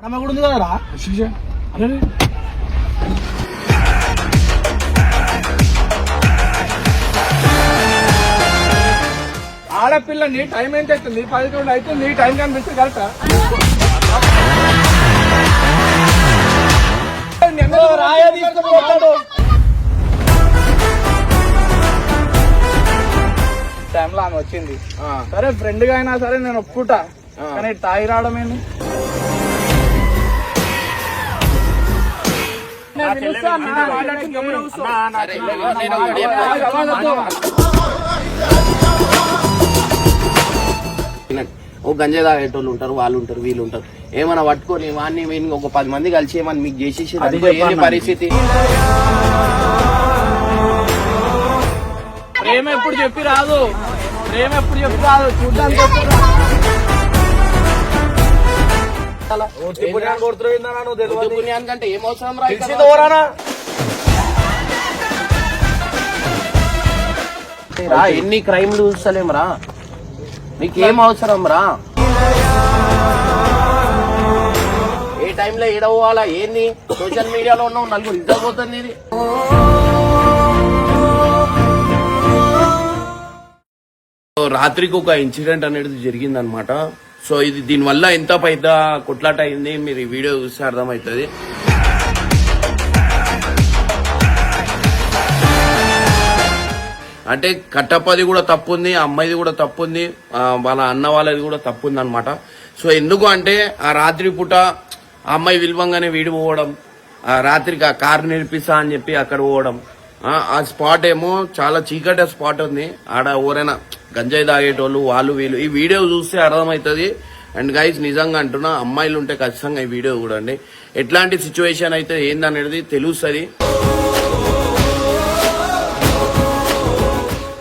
కూడా ఉంది కదరా? శిక్ష అరే ఆడపిల్లని టైం ఎంత అవుతుంది పదకొండు అవుతుంది నీ టైం కనిపిస్తే కరెక్టా? టైంలో ఆమె వచ్చింది. సరే ఫ్రెండ్గా అయినా సరే నేను ఒప్పుకుంటా. కానీ తాగి రావడం ఏంది? ఓ గంజా తాగేటోళ్ళు ఉంటారు వాళ్ళు ఉంటారు వీళ్ళు ఉంటారు. ఏమైనా పట్టుకొని వాడిని వీడిని ఒక పది మంది కలిసి ఏమన్నా మీకు చేసేసి పరిస్థితి? ప్రేమ ఎప్పుడు చెప్పి రాదు. ప్రేమ ఎప్పుడు చెప్పి రాదు. చూడ్డానికి పుణ్యానికంటే రా ఎన్ని క్రైమ్లు చూస్తలేం రా నీకేం అవసరం రా ఏ టైంలో ఏడవాలా ఏంది? సోషల్ మీడియాలో ఉన్నావు నలుగురు ఇద్దరు పోతుంది ఇది రాత్రికి ఒక ఇన్సిడెంట్ అనేది జరిగిందనమాట సో ఇది దీనివల్ల ఎంత పెద్ద కొట్లాట అయింది మీరు ఈ వీడియో చూస్తే అర్థమవుతుంది. అంటే కట్టప్పది కూడా తప్పు ఉంది అమ్మాయిది కూడా తప్పు ఉంది వాళ్ళ అన్న వాళ్ళది కూడా తప్పు ఉంది అనమాట సో ఎందుకు అంటే ఆ రాత్రి పూట ఆ అమ్మాయి విలువంగానే వీడి పోవడం ఆ రాత్రికి ఆ కారు నేర్పిస్తా అని చెప్పి అక్కడ పోవడం ఆ, స్పాట్ ఏమో చాలా చీకటి స్పాట్ ఉంది. ఆడ ఎవరైనా గంజాయి తాగేటోళ్ళు వాళ్ళు వీళ్ళు. ఈ వీడియో చూస్తే అర్థమవుతుంది. అండ్ గైస్ నిజంగా అంటున్నా అమ్మాయిలు ఉంటే ఖచ్చితంగా ఈ వీడియో చూడండి. ఎట్లాంటి సిచ్యువేషన్ అయితే ఏందనేది తెలుస్తుంది.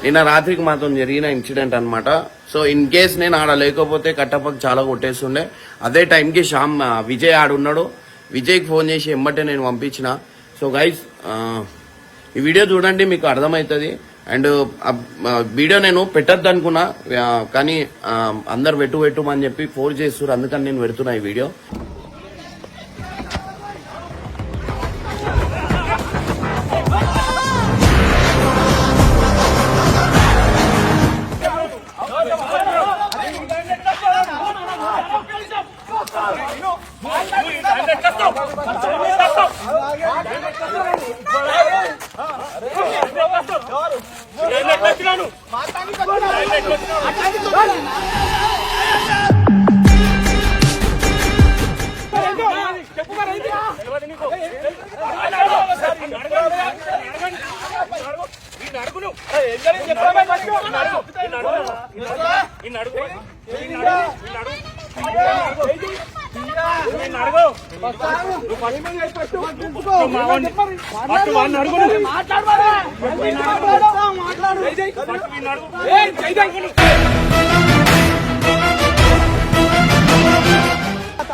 నిన్న రాత్రికి మాత్రం జరిగిన ఇన్సిడెంట్ అనమాట సో ఇన్ కేస్ నేను ఆడ లేకపోతే కట్టపక్క చాలా కొట్టేస్తుండే. అదే టైంకి శ్యామ్ ఆ, విజయ్ ఆడున్నాడు. విజయ్కి ఫోన్ చేసి ఎమ్మటే నేను పంపించిన. సో గైస్ ఈ వీడియో చూడండి మీకు అర్థమవుతుంది. అండ్ వీడియో నేను పెట్టద్దు అనుకున్నా కానీ అందరు పెట్టు పెట్టుమని చెప్పి ఫోర్ చేస్తున్నారు. అందుకని నేను పెడుతున్నా ఈ వీడియో.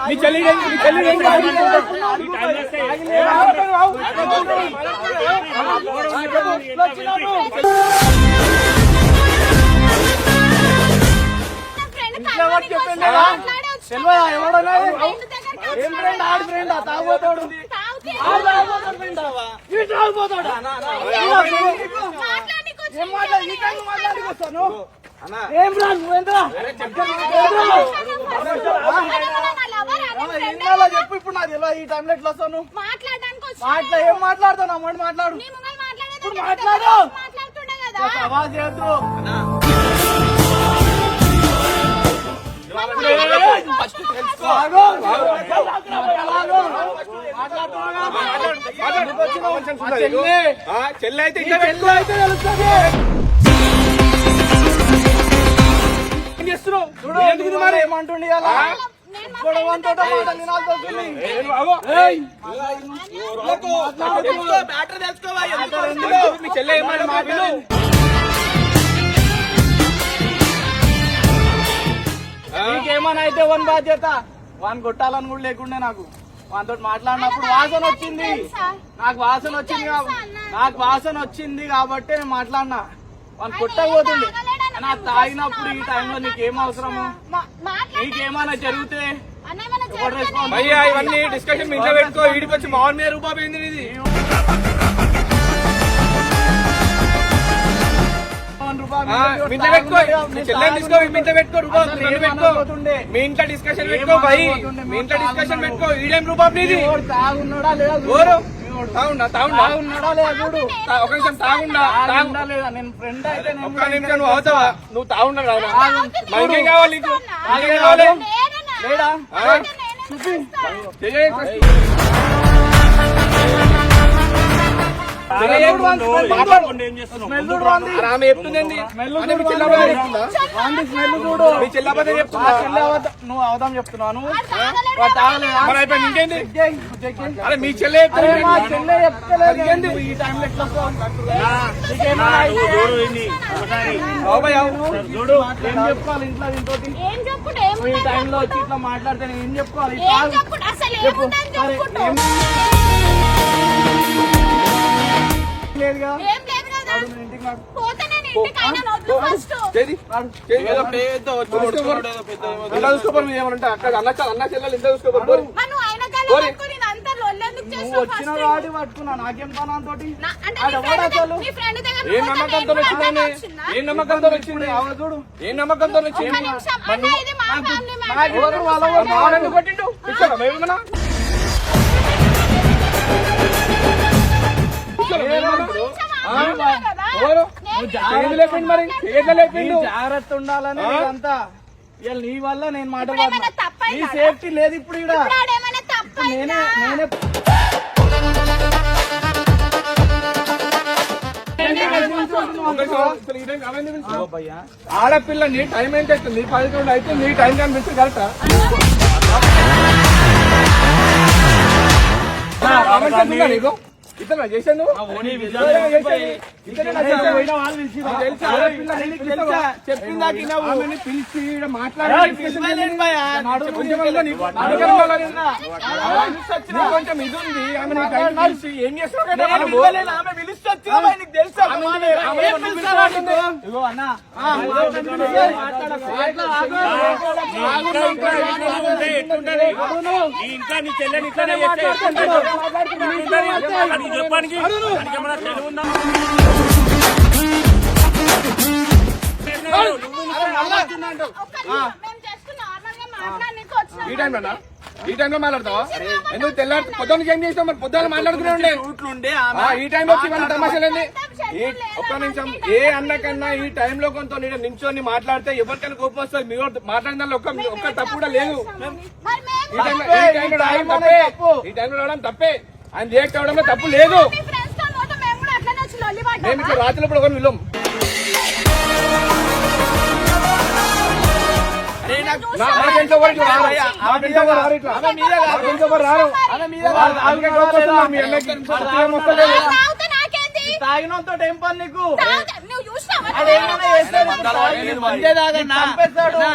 నీ చెల్లి ఏం ఫ్రెండ్ ఆడి ఫ్రెండ్ తాగుపోతాడు ఏం రా నువ్వేంద్రా చెప్పు ఇప్పుడు నాకు తెలియదు ఈ టైంలో ఎట్లా వస్తాను మాట్లా ఏం మాట్లాడతావు నా మాట మాట్లాడు. ఇప్పుడు మాట్లాడు. సవాల్ చేయొద్దు చెల్లి. ఆ, చెల్లి అయితే ఈ చెల్లి చేస్తున్నావు చూడు ఎందుకు మరి అలా నీకేమన్నా అయితే వన్ బాధ్యత వాన్ కొట్టాలని కూడా లేకుండే నాకు. వానితో మాట్లాడినప్పుడు వాసన వచ్చింది? నాకు వాసన వచ్చింది? నాకు వాసన వచ్చింది కాబట్టి నేను మాట్లాడినా. వాని కొట్టకపోతుండే. తాగలేడని నా తాగినప్పుడు ఈ? టైంలో నీకేం అవసరము? నీకేమైనా జరిగితే ఇవన్నీ డిస్కషన్ ఇంట్లో పెట్టుకో. ఈడికి వచ్చి మామూలు మీద రూపాయి పోయింది ఇది మీ ఇంట్లో డిస్కషన్ పెట్టుకో భయ్ మీ ఇంట్లో డిస్కషన్ పెట్టుకో. ఈడేం రూపాయి నీది తాగున్నాడా లేదా తాగుండా తాగుండా. చూడు. ఒక నిమిషం తాగుండా తాగు. తాగుండా లేదా? నేను ఫ్రెండ్ అయితే నేను ఒక్క నిమిషం నువ్వు అవుతావా? నువ్వు తాగుండా కావాలి నీకు? కావాలి. లేడా? ఆ? నువ్వు అవదాం చెప్తున్నాను. అరే మీ చెల్లె చెప్తలేదు. ఈ టైంలో ఎట్లా. ఏం చెప్పుకోవాలి ఇంట్లో నువ్వు ఈ టైంలో వచ్చి ఇట్లా మాట్లాడితే ఏం చెప్పుకోవాలి? మీరు ఏమనంటే అక్కడ అన్న అన్న చెల్లెలు ఇంత చూసుకోపోరు నువ్వు వచ్చిన ఫస్ట్ వాడి పట్టుకున్నా నాకేం పని తోటి ఏం నమ్మకంతో నేను వచ్చిందండి అట్లానే వచ్చిందా? ఏం నమ్మకంతో వచ్చింది? అవడ చూడు. ఏం నమ్మకంతో వచ్చింది? ఒక్క లేపిండు మరి. జాగ్రత్త ఉండాలని? ఇదంతా ఇవాళ నీ వల్ల నేను మాట? నీ సేఫ్టీ లేదు ఇప్పుడు ఇక్కడ? నేనే నేనే? ఆడపిల్లని టైం ఎంత అవుతుంది పదకొండు అయితే నీ టైం కనిపిస్తుంది కరెక్టా? నీకు ఇతను చేశాను. వాళ్ళు పిలిచి కొంచెం ఇది ఉంది. ఏం చేస్తావు అన్న ఇంకా నీ చెల్లెని ఇట్లానే చేస్తే అది చెప్పడానికి దానికి ఏమన్నా తెలివి ఉందా? ఒక్క నిమిషం, మేము just normal గా మాట్లాడనీకి వచ్చినాం ఈ ఈ టైంలో మాట్లాడతావా ఎందుకు తెల్లారి పొద్దున్నకి ఏం చేస్తావు? మరి పొద్దున్న మాట్లాడుకునే ఉండే. ఈ టైంలో వచ్చి మన తమాషాలండి ఈ ఒక్క నిమిషం. ఏ అన్నకన్నా ఈ టైంలో కొంత నేను నించొని మాట్లాడితే ఎవరికైనా కోపం వస్తుంది. మీరు మాట్లాడిన దానిలో ఒక్క ఒక్క తప్పు కూడా లేదు. ఈ టైంలో రావడం తప్పే. ఈ టైంలో రావడం తప్పే. ఆయన రియాక్ట్ అవడంలో తప్పు లేదు. మేము ఇక్కడ రాత్రిలో కూడా ఒకరిని విలువం రారు. తాగినంతో ఏం పని నీకు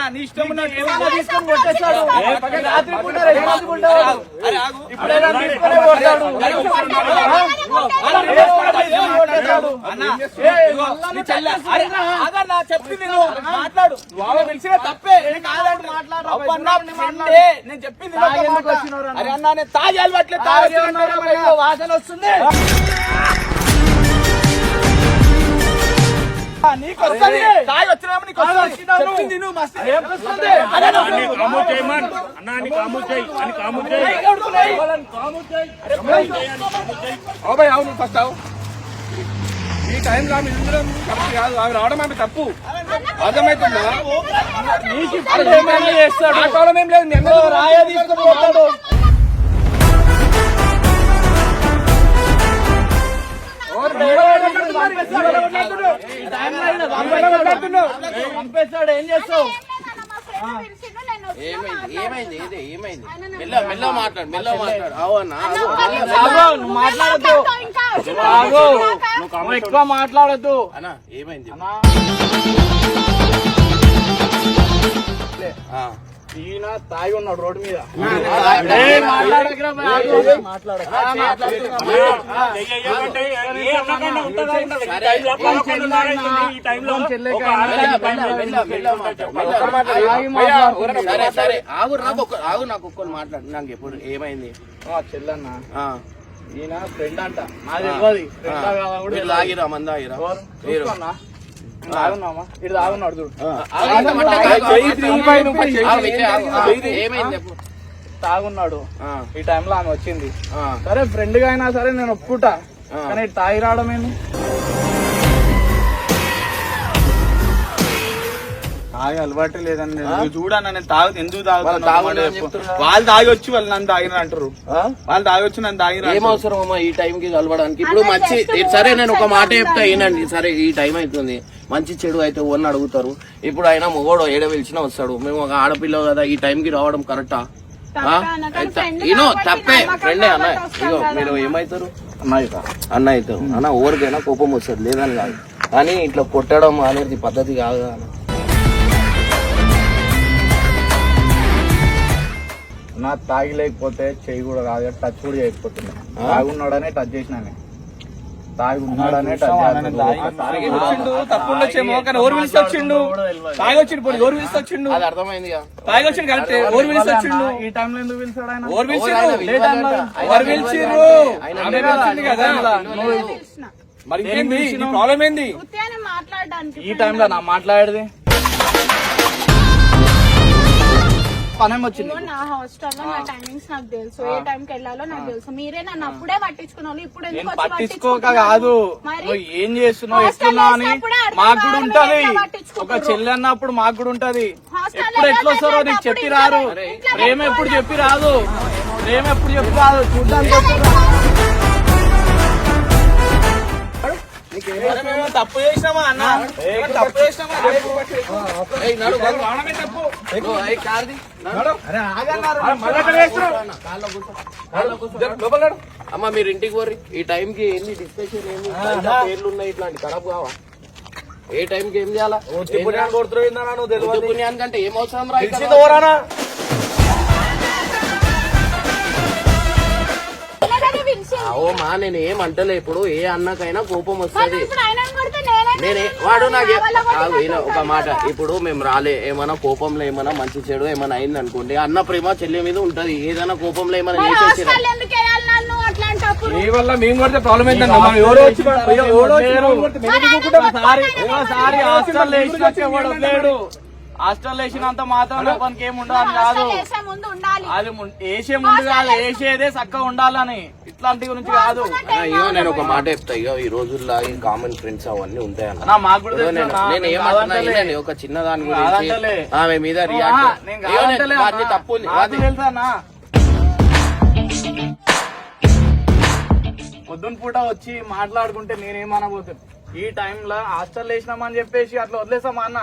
నీ ఇష్టం తీసుకొని కొట్టేస్తాడు రాత్రి పూట తీసుకొని కొట్టేస్తాడు. అదన్నా చెప్పింది నువ్వు మాట్లాడు బాబా తప్పే నేను చెప్పింది తాగి అరే అన్నా నేను వాసన వస్తుంది అవును ఫస్ట్ అవు ఈ టైంలో ఆమె ఇందులో కరెక్ట్ కాదు ఆమె రావడం ఆమె తప్పు అర్థమవుతుందా చేస్తాడు ఆ కాలం ఏం లేదు నేను రాయ తీసుకుపోతాడు పంపేస్తాడు ఏం చేస్తావు? ఏమైంది? ఏమైంది మెల్ల మెల్ల మాట్లాడు మెల్ల మాట్లాడు అవునా మాట్లాడొద్దు. ఎక్కువ మాట్లాడద్దు అన్నా. ఏమైంది? ఈయన తాగి ఉన్నాడు రోడ్డు మీద. సరే సరే ఆగు నాకు ఒక్క ఆగు నాకు ఒక్కరు మాట్లాడు. నాకు ఎప్పుడు ఏమైంది? ఆ, చెల్లన్న. ఆ, ఈయన ఫ్రెండ్ అంట తెలియదు. లాగిరా మంద తాగున్నాడు ఈ టైంలో ఆమె వచ్చింది. సరే ఫ్రెండ్గా అయినా సరే నేను ఒప్పుకుంటా. కానీ తాగి రావడం ఏంది? తాగి అలవాటు లేదండి నువ్వు చూడన్న నేను తాగు ఎందుకు తాగుతాను. వాళ్ళు తాగి వచ్చి వాళ్ళు నన్ను తాగిన అంటారు. ఆ? వాళ్ళు తాగి వచ్చి నన్ను తాగిన ఏం అవసరం అమ్మా ఈ టైం కి కలవడానికి? ఇప్పుడు మంచి సరే నేను ఒక మాట చెప్తా ఏనండి సరే ఈ టైం అవుతుంది. మంచి చెడు అయితే ఓన్ అడుగుతారు. ఇప్పుడు ఆయన మొగోడు ఏడ పిలిచినా వస్తాడు. మేము ఒక ఆడపిల్ల కదా ఈ టైం కి రావడం కరెక్టా? అన్న, ఇనో తప్పే. ఫ్రెండే అన్న ఇగో. మీరు ఏమైతారు? అన్నయ్య అన్న అవుతారు. అన్న ఎవరికైనా కోపం వస్తుంది లేదని కాదు. కానీ ఇట్లా కొట్టడం అనేది పద్ధతి కాదు కదా అన్న. నా తాగి లేకపోతే చెయ్యి కూడా కాదు టచ్ కూడా చేయకపోతున్నా. తాగి ఉన్నాడనే టచ్ చేసినానే తాగి ఉన్నాడనే వచ్చిండు తాగి? వచ్చిండు పోనీ ఎవరు పిలిచి వచ్చిండు. అది అర్థమైంది ఇక. తాగి వచ్చిండు కరెక్ట్ ఎవరు పిలిచి వచ్చిండు. ఈ టైంలో ఎందుకు పిలిచాడు ఆయన? ఎవరు పిలిచిర్రు ఆయన పిలవాలి అంటే ఎవరు పిలిచిర్రు ఆయన ఆమె పిలిచింది కదా. నేనే పిలిచిన. మరి ఏంది ప్రాబ్లం ఏంది? ఉత్తి అని మాట్లాడడానికి ఈ టైంలో నా మాట్లాడేది? పనేం వచ్చింది. నా హాస్టల్లో నా టైమింగ్స్ నాకు తెలుసు. ఏ టైం కి వెళ్ళాలో నాకు తెలుసు. మీరే నన్ను అప్పుడే పట్టించుకున్న వాళ్ళు ఇప్పుడు ఎందుకు వచ్చి పట్టించుకోక? కాదు. నువ్వు ఏం చేస్తున్నావు? ఎట్లున్నావు అని మాకు కూడా ఉంటది. ఒక? చెల్లి అన్నప్పుడు మాకు కూడా ఉంటది. ఎప్పుడు ఎట్లా వస్తారో నీకు చెప్పి రారు ప్రేమ ఎప్పుడు చెప్పి రాదు ప్రేమ ఎప్పుడు చెప్పి రాదు చూడ్డానికి కాళ్ళలో కూర్చో. జర లోపల నడు. అమ్మ మీరు ఇంటికి పోర్రి. ఈ టైం కి ఏంది డిస్కషన్ ఏంది పేర్లు ఉన్నాయి ఇట్లాంటి ఖరాబ్ కావా? ఏ టైం కి ఏం చేయాలా? పుణ్యాన్ని. ఉత్తి పుణ్యానికంటే ఏం అవసరం రా ఓ మా నేను ఏం అంటలే ఇప్పుడు ఏ అన్నకైనా కోపం వస్తుంది. ఇప్పుడు ఆయనను కొడితే నేనేం? వాడు నాకు ఒక మాట. ఇప్పుడు మేము రాలే. ఏమైనా కోపంలో ఏమైనా మంచి చెడు ఏమైనా అయింది అనుకోండి అన్న ప్రేమ చెల్లి మీద ఉంటది. ఏదైనా కోపంలో ఏమైనా నీ వల్ల మేము కొడితే ప్రాబ్లం ఎవరో వచ్చి ఎవరో ఒకసారి హాస్టల్ లేడు. హాస్టల్ వేసినంత మాత్రం పనికి ఏమి ఉండదు అని కాదు హాస్టల్ వేసే ముందు ఉండాలి అది ము- వేసే ముందు కాదు వేసేదే చక్కగా ఉండాలని ఇట్లాంటి గురించి కాదు ఇగో నేను ఒక మాట చెప్తా ఇగో ఈ రోజుల్లో ఈ కామన్ ఫ్రెండ్స్ అవన్నీ ఉంటాయి అన్న మాకు కూడా ఇగో తెలుసు నేను అన్నా, నేను మేము ఏమంటున్నా కాదంటలే. ఏంటండి, ఒక చిన్న దాని గురించి కాదంటలే. ఆమె మీద ఆ, రియాక్ట్ నేను ఇగో నేను- కాదంటలే వాడిని అన్నా. తప్పు ఉంది. నాకు వాడిని- తెలుసా అన్నా? పొద్దున పూట వచ్చి మాట్లాడుకుంటే నేనేమనబోతాను ఈ టైంలో హాస్టల్ వేసినామని చెప్పేసి అట్లా వదిలేసామా అన్న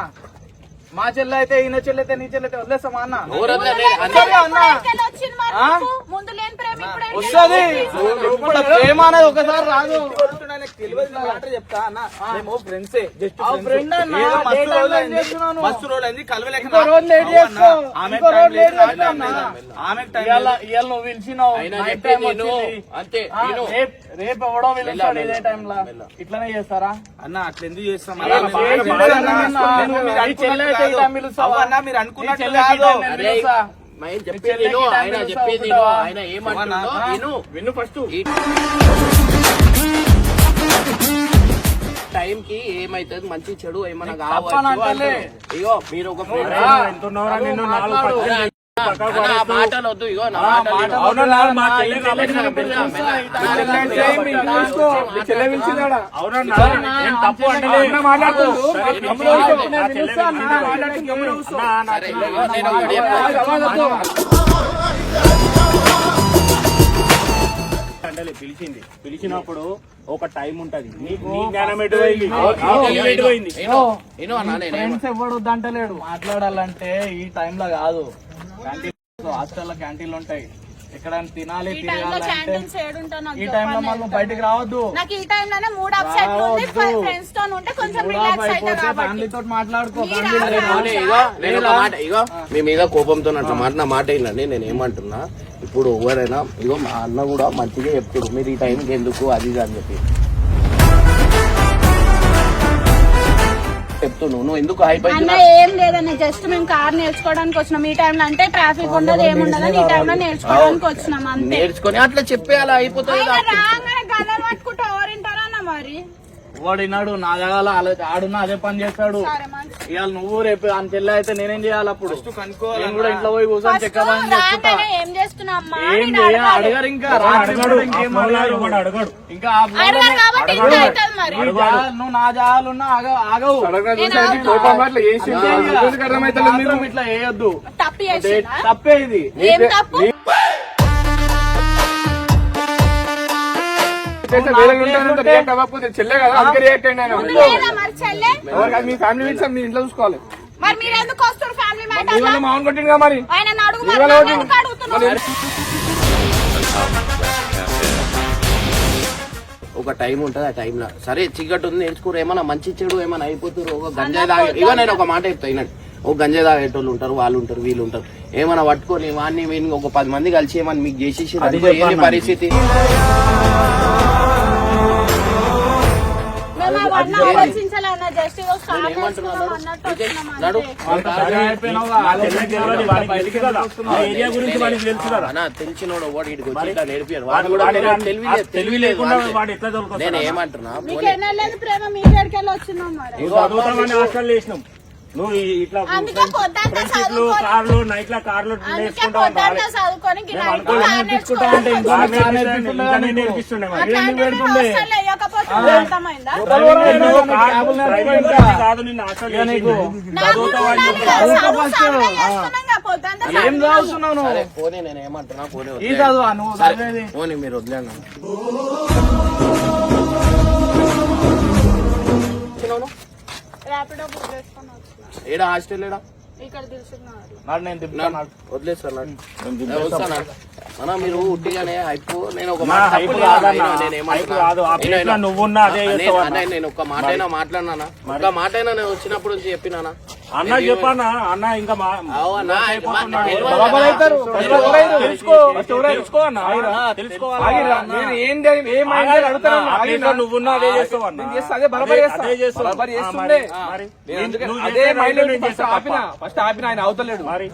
మా చెల్లె అయితే ఈయన చెల్లె అయితే నీ చెల్లె అయితే అన్న. ప్రేమ ఇప్పుడు ప్రేమ వస్తుంది? ఇప్పుడు అనేది ఒకసారి రాదు. చెప్తా అన్న మేము ఫ్రెండ్సే జస్ట్ ఫ్రెండ్ మస్తు కలవలేక లేట్ లేట్ ఆమె ఇవాళ నువ్వు పిలిచినావు. అంతే రేప్ ఎవడో ఇదే టైంలో. ఇట్లనే చేస్తారా? అన్న అట్లా ఎందుకు చేస్తాం? అన్న? మీరు అనుకున్నట్టు చెప్పేది ఆయన చెప్పేది? ఆయన విను. ఫస్ట్ టైం కి ఏమైతుంది? మంచి చెడు ఏమైనా తప్పని కావచ్చు అంటలే. అంటారు. ఇగో మీరు ఒక మాటలు వద్దు ఇగో నా. పిలిచింది. పిలిచినప్పుడు ఒక టైం ఉంటది. మాట్లాడాలంటే ఈ టైంలో కాదు. క్యాంటీన్ హాస్టల్లో క్యాంటీన్లు ఉంటాయి. ఎక్కడైనా తినాలి ఈ టైంలో మనం బయటికి రావద్దు. నాకు ఈ టైంలోనే మూడ్ అప్సెట్ ఉంది ఫ్రెండ్స్తో ఉంటే కొంచెం రిలాక్స్ అయితే అయిపోతే కాబట్టి. ఫ్యామిలీ తోటి మాట్లాడుకో నేను ఒక మాట ఇగో మీ మీద కోపంతో అట్లా మాట నా మాట ఏంటండి నేను ఏమంటున్నా ఇప్పుడు ఎవరైనా ఇగో మా అన్న కూడా మంచిగా చెప్తాడు. మీరు ఈ టైంకి ఎందుకు? అది ఇది అని చెప్పి. చెప్తున్నావు? నువ్వు ఎందుకు హైప్ అన్న ఏం లేదన్న జస్ట్ మేము కార్ నేర్చుకోవడానికి వచ్చినాం. ఈ టైంలో అంటే ట్రాఫిక్ ఉండదు ఏముండదు ఈ టైంలో నేర్చుకోవడానికి వచ్చినాం అంతే. నేర్చుకొని అట్లా చెప్పేయాలి? అయిపోతుంది వాడినాడు నా జగాల ఆడున్నా అదే పని చేస్తాడు. ఇవాళ నువ్వు రేపు అని చెల్లి అయితే నేనేం చేయాలి అప్పుడు? నేను కూడా ఇంట్లో పోయి కూర్చొని చెప్తా రాగానే ఏం. అడగరు ఇంకా. అడగడు. ఇంకేం అడగడు. నీ జాగాలు నువ్వు నా జాగాలున్నా ఆగ- ఆగవు. ఇట్లా వేయొద్దు తప్పే ఇది చెల్లె కదా అందుకే రియాక్ట్ అయినా ముందు లేదా మరి చెల్లె? మీ ఫ్యామిలీ విషయం మీ ఇంట్లో చూసుకోవాలి. మరి మీరు ఎందుకు వస్తారు ఫ్యామిలీ మ్యాటర్ ఇవాళ మామూలు కొట్టింది మరి. ఆయన అడుగు మరి నన్ను ఎందుకు అడుగుతున్నావు ఒక టైం ఉంటుంది ఆ టైంలో సరే చీకటి ఉంది నేర్చుకోరు ఏమన్నా మంచి చెడు ఏమన్నా అయిపోతారు ఒక గంజాయి తాగే ఇక నేను ఒక మాట చెప్తా వినండి. ఒక గంజాయి తాగేటోళ్ళు ఉంటారు వాళ్ళు ఉంటారు వీళ్ళు ఉంటారు. ఏమన్నా పట్టుకొని వాడిని వీడిని ఒక పది మంది కలిసి ఏమన్నా మీకు చేసేసి పరిస్థితి? తెలిసినోడు వాడు ఇక్కడికి వచ్చి ఇట్లా వాడు కూడా నేను ఏమంటున్నా? నువ్వు ఇట్లా ఫ్రెండ్షిప్లు కార్లు నైట్ల కార్లు అంటే ఇంకో నేర్పిస్తుండే. కాదు నిన్ను ఏం చదువుతున్నావు పోనీ నేను ఏమంటున్నా పోనీ ఈ వదిలేయండి. చదువా? నువ్వు సరే, చదివేది? పోనీ మీరు ర్యాపిడో వచ్చిన ఏడా హాస్టల్ ఏడా? వదిలేస్తాను మీరు ఉట్టిగానే హైప్ నేను ఒక నేను అయినా మాట్లాడినా ఒక్క మాట అయినా నేను వచ్చినప్పుడు నుంచి చెప్పినానా? అన్న చెప్పన్నా అన్న ఇంకా మా- అవు అన్న, మా- తెలియదు బరాబర్ అన్న. అవుతారు. ఫస్ట్ ఎవరైనా తెలుసుకో ఫస్ట్ ఎవరైనా తెలుసుకో అన్న? తెలుసుకోవాలి? ఆగిరా. నేను ఏంటి ఏం ఆగాలి అడుగుతాను అన్న. ఆ ప్లేస్లో నువ్వున్నా అదే చేస్తావు అన్న. బరాబర్ చేస్తా. మైండ్ ఆపిన. ఫస్ట్ ఆపిన ఆయన అవతలేడు. మరి.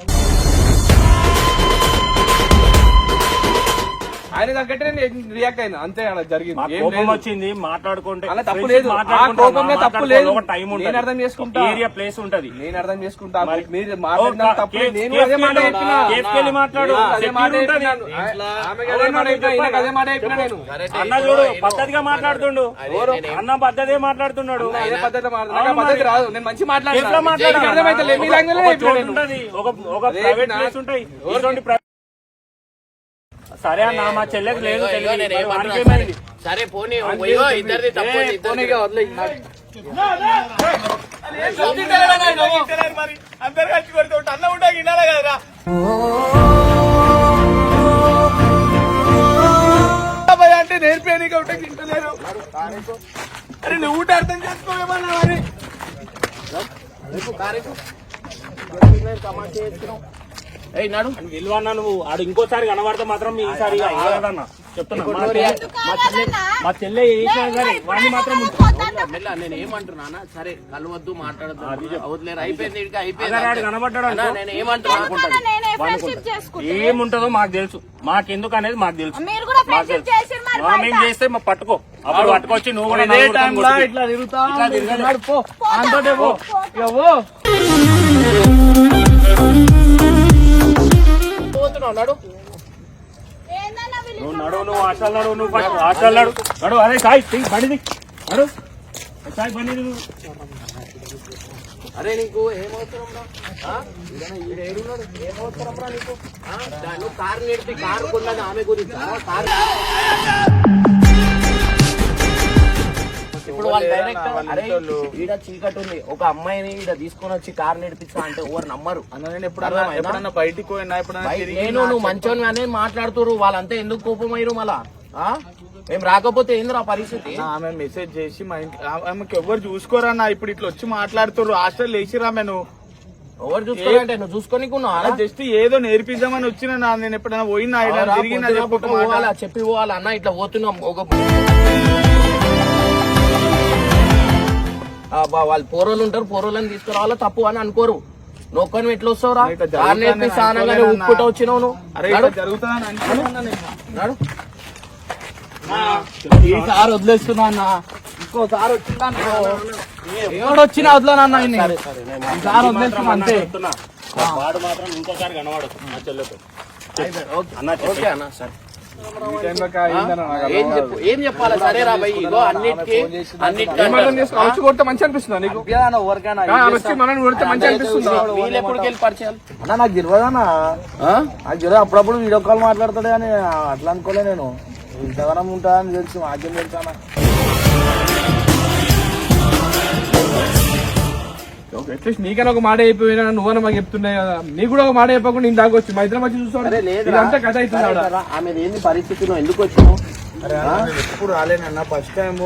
ఆయన తగ్గట్టే నేను రియాక్ట్ అయినా. అంతే అలా జరిగింది. ఏం కోపం లేదు. వచ్చింది మాట్లాడుకుంటే అలా తప్పు లేదు. ఆ మాట్లాడుకుంటాం, కోపంలో తప్పు. లేదు. ఒక టైం ఉంటుంది. నేను అర్థం చేసుకుంటా. ఏరియా ప్లేస్ ఉంటది. నేను అర్థం చేసుకుంటా. మరి. మీరు మాట్లాడిన ఓ, తప్పు కేఫ్- నేను అదే మాట చెప్పినా. మాట్లాడు. నేను అదే మాట సెక్యూర్ ఉంటది. చెప్పినాను. ఆమెకి అదే మాట చెప్పినా, ఈయనకి అదే మాట చెప్పినా నేను. అన్న చూడు పద్ధతిగా మాట్లాడుతుండు. అన్న పద్ధతే మాట్లాడుతున్నాడు. అదే పద్ధతి మాట్లాడు. నాకు ఆ పద్ధతి రాదు. నేను మంచి? నీకు అర్థమైతే మీ ఒక చోటు ఉంటది. ఒక ఒక అదే ప్రైవేట్ నా- ప్లేస్ ఉంటాయి ఇటువంటి ప్ర- సరే అన్న మా చెల్లెకి లేదు తెలియదు. సరే పోనీ అయ్యో ఇద్దరిది తప్పు. అందరు కలిసి కొడితే అన్న ఉంటా కదరా? అంటే ఒకటి తింటలేరు. అరే నువ్వు ఊట అర్థం చేసుకోవేమన్నా మరి నడు. విలువన్న నువ్వు. ఆడు ఇంకోసారి కనబడితే మాత్రం ఈసారి అయ్యదన్న చెప్తున్నా. మా చెల్లె- వాడిని మాత్రం మెల్ల నేను ఏమంటున్నా సరే కలవద్దు మాట్లాడద్దు అవుతులేరు? అయిపోయింది ఇక అయిపోయింది. కనబడ్డాడు. నేను ఏమంటున్నా ఎందుకన్నా నేనే ఫ్రెండ్షిప్ చేసుకుంటా ఏముంటదో మాకు తెలుసు. మాకెందుకు అనేది మాకు తెలుసు. మేము. చేస్తే మా పట్టుకో. అప్పుడు పట్టుకొచ్చి నువ్వు కూడా. ఇట్లా తిరుగుతా. ఇట్లా పో. అంతటే పో. పోతున్నావు నడు. నువ్వు నడు నువ్వు హాస్టల్ నడు నువ్వు ఫస్ట్ హాస్టల్ నడు. నడు అదే సాయి తీ, బండి దిగ్. నడు సాయి బండి దిగు. అరే నీకు నువ్వు కారు నేర్పి కారు కొన్నది ఆమె గురించి. కారు. వాళ్ళు డైరెక్ట్ అరే ఈడ చీకటి ఉంది. ఒక అమ్మాయిని ఈడ తీసుకొని వచ్చి కార్ నడిపించా అంటే ఎవరు నమ్మరు. అన్న నేను ఎప్పుడన్నా బయటికి పోయినా ఎప్పుడన్నా తిరిగి నేను నువ్వు మంచోని అనేది మాట్లాడుతురు వాళ్ళంతా ఎందుకు కోపమయ్యారు మళ్ళా? ఆ? మేము రాకపోతే ఏందిరా పరిస్థితి? ఆమె మెసేజ్ చేసి మా ఇంట్లో ఆమెకి ఎవరు చూసుకోరన్నా ఇప్పుడు ఇట్లా వచ్చి మాట్లాడుతుర్రు. హాస్టల్ వేసిరా నేను ఎవరు చూసుకోవాలంటే నువ్వు చూసుకోనికున్నావు? జస్ట్ ఏదో నేర్పిద్దామని వచ్చిన నేను ఎప్పుడైనా పోయినా ఈడ తిరిగినా చెప్పు. పోవాలా? చెప్పి పోవాలా? అన్న ఇట్లా పోతున్నాం. ఒక వాళ్ళు పోరోళ్ళు ఉంటారు పోరోళ్ళని తీసుకురావాలా? తప్పు అని అనుకోరు. నొక్కని ఎట్లా వస్తావురా సానంగానే. ఉప్పుకుంటూ వచ్చినావు నువ్వు. ఈసారి వదిలేస్తున్నా అన్న. ఇంకోసారి వచ్చిందా ఎవడు వచ్చినా నేను ఈసారి వదిలేస్తున్నా అంతే. వాడు మాత్రం ఇంకోసారి కనవాడు అన్న సరే. ఏం చెప్పాలి? సరే రా భయ్ ఇగో అన్నిటికీ అన్నిటికీ ఏమర్థం చేసుకో వచ్చి కొడితే మంచి అనిపిస్తుందా నీకు? వీళ్ళు ఎప్పుడు వెళ్ళి పరిచయాలు అన్న నాకు తెలియదన్నా. ఆ? నాకు తెలియదు అప్పుడప్పుడు వీడియో కాల్ మాట్లాడతాడే అని అట్లా అనుకోలే నేను. ఇంతగానం ఉంటా అని తెలిసి మాకేం తెలుసానా అట్లీస్ట్ నీకైనా ఒక మాట అయిపోయినా నువ్వన్నా మాకు చెప్తున్నాయి కదా. నీకు కూడా ఒక మాట చెప్పకుండా నేను దాకొచ్చి మా ఇద్దరం వచ్చి చూస్తాను. ఇదంతా కథ అవుతుంది ఆమెది ఏంది పరిస్థితి ఎందుకు నేను ఎప్పుడు రాలేనన్న ఫస్ట్ టైం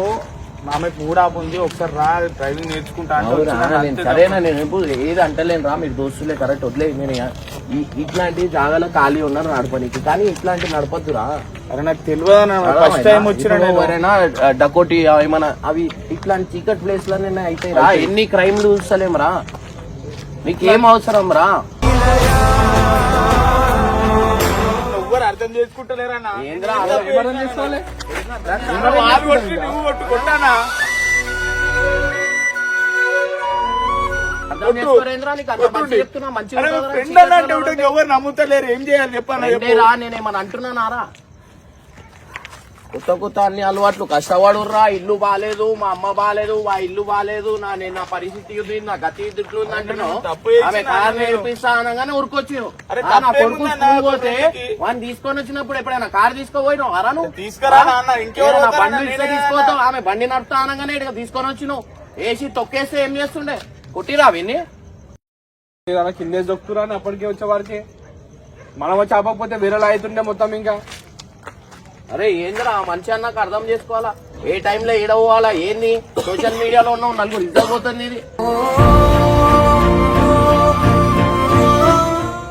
ఆమెకు మూడ్ ఆఫ్ ఉంది. ఒకసారి రా డ్రైవింగ్ నేర్చుకుంటా అంతే సరేనా నేను ఎప్పుడు ఏది అంటలేను రా మీరు దోస్తులే కరెక్ట్ వదిలే నేను ఇట్లాంటి జాగాలో ఖాళీ ఉన్నారు నడపనికి. కానీ ఇట్లాంటి నడపద్దురా. అరే నాకు తెలియదు ఫస్ట్ టైం వచ్చిన ఎవరైనా డకోటి ఆ, ఏమన్నా అవి ఇట్లాంటి చీకట్ ప్లేస్లోనే అయితే రా. ఎన్ని క్రైమ్లు చూస్తలేం రా. నీకేం అవసరం రా. అర్థం చేసుకుంటలేరన్నా ఫ్రెండ్ అంటే ఎవరు నమ్ముతలేరు? ఏం చేయాలి? చెప్పాను అంటున్నానారా? కొత్త కొత్త అన్ని అలవాట్లు. కష్టపడుర్రా ఇల్లు బాగాలేదు మా అమ్మ బాగాలేదు మా ఇల్లు బాగాలేదు నా నేను నా పరిస్థితి నా గతి నేను. నేర్పిస్తా అనగానే ఉరికొచ్చావు అరే ఆ, నా కొడుకు తప్పేముందన్నా స్కూల్ పోతే? వాడిని తీసుకొని వచ్చినప్పుడు ఎప్పుడైనా కారు తీసుకోపోయినావు? అరా నువ్వు? తీసుకురా? బండి తీసుకోతావు ఆమె బండి నడుపుతా అనగానే ఇక్కడ తీసుకొని వచ్చినావు. వేసి తొక్కేస్తే ఏం చేస్తుండే? కొట్టిరా విని కింద దొక్కుతురా అని అప్పటికే వచ్చే వారికి. మనం వచ్చి ఆపకపోతే వేరే అవుతుండే మొత్తం ఇంకా. అరే ఏందిరా మనిషి అన్నాక అర్థం చేసుకోవాలా? ఏ టైంలో ఏడ పోవాలా ఏంది? సోషల్ మీడియాలో ఉన్నావు నలుగురు ఇద్దరు పోతుంది ఇది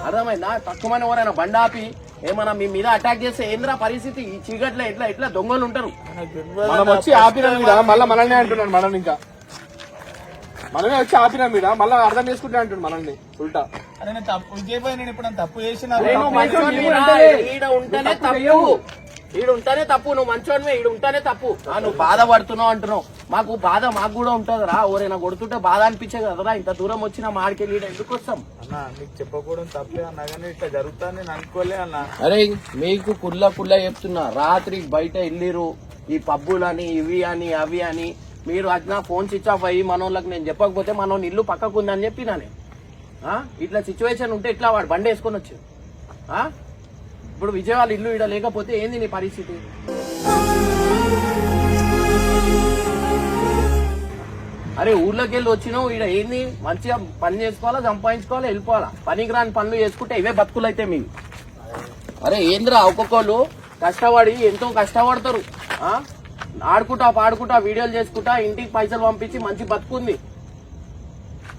అర్థమైందా? తక్కువ ఎవరైనా బండి ఆపి ఏమన్నా మీ మీద అటాక్ చేస్తే ఏందిరా పరిస్థితి? ఈ చీకట్లో ఎట్లా ఎట్లా దొంగలు ఉంటారు? మనం వచ్చి ఆపిన మళ్ళీ మనల్ని అంటున్నాడు మనల్ని ఇంకా. మనమే వచ్చి ఆపిన మీద మళ్ళీ అర్థం చేసుకుంటే అంటున్నాడు మనల్ని. ఉల్టా. అరే నేను తప్పు ఇంకేపోయి నేను ఇప్పుడు తప్పు చేసిన ఈడ ఉంటేనే తప్పు ఈడ ఉంటేనే తప్పు. నువ్వు మంచోనివే ఈడ ఉంటేనే తప్పు. ఆ, నువ్వు బాధపడుతున్నావు అంటున్నావు. మాకు బాధ మాకు కూడా ఉంటది రా. ఎవరైనా కొడుతుంటే బాధ అనిపించే కదరా ఇంత దూరం వచ్చిన మాడికెళ్ళి ఈడ ఎందుకు వస్తాం? అన్న నీకు చెప్పకూడదు తప్పే అన్నా కానీ ఇట్లా జరుగుతుంది నేను అనుకోలే అన్న. అరే మీకు కుల్ల కుల్ల చెప్తున్నా. రాత్రి బయట వెళ్ళిరు ఈ పబ్బులని ఇవి అని అవి అని. మీరు అట్లా ఫోన్ స్విచ్ ఆఫ్ అయ్యి మనోళ్ళకి నేను చెప్పకపోతే మనోని ఇల్లు పక్కకు ఉందని చెప్పినా నేను. ఇట్లా సిచ్యువేషన్ ఉంటే ఇట్లా వాడు బండి వేసుకొని వచ్చాడు. ఇప్పుడు విజయవాడ ఇల్లు ఈడ లేకపోతే ఏంది నీ పరిస్థితి? అరే ఊర్లోకి వెళ్ళి వచ్చినావు ఈడ ఏంది? మంచిగా పని చేసుకోవాలా సంపాదించుకోవాలా వెళ్ళిపోవాలా? పనికి రాని పనులు చేసుకుంటే ఇవే బతుకులు అయితే మీకు. అరే ఏంద్రా ఒక్కొక్కళ్ళు కష్టపడి ఎంతో కష్టపడతారు. ఆడుకుంటా పాడుకుంటా వీడియోలు చేసుకుంటా ఇంటికి పైసలు పంపించి మంచి బతుకుంది.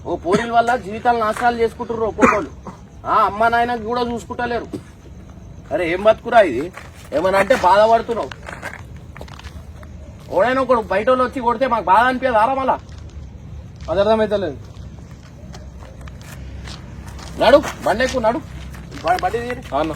ఓ పోరీల వల్ల జీవితాలు నాశనాలు చేసుకుంటారు ఒక్కొక్కళ్ళు. ఆ అమ్మ నాయనకి కూడా చూసుకుంటలేరు. అరే ఏం బతుకురా ఇది? ఏమన్నా అంటే బాధపడుతున్నావు. ఓడైనా ఒకడు బయట వాళ్ళు వచ్చి కొడితే మాకు బాధ అనిపించదు ఆరా మళ్ళా? అది అర్థమైతలేదు. నడు బండెక్కు నడు. బండి తీరి అన్న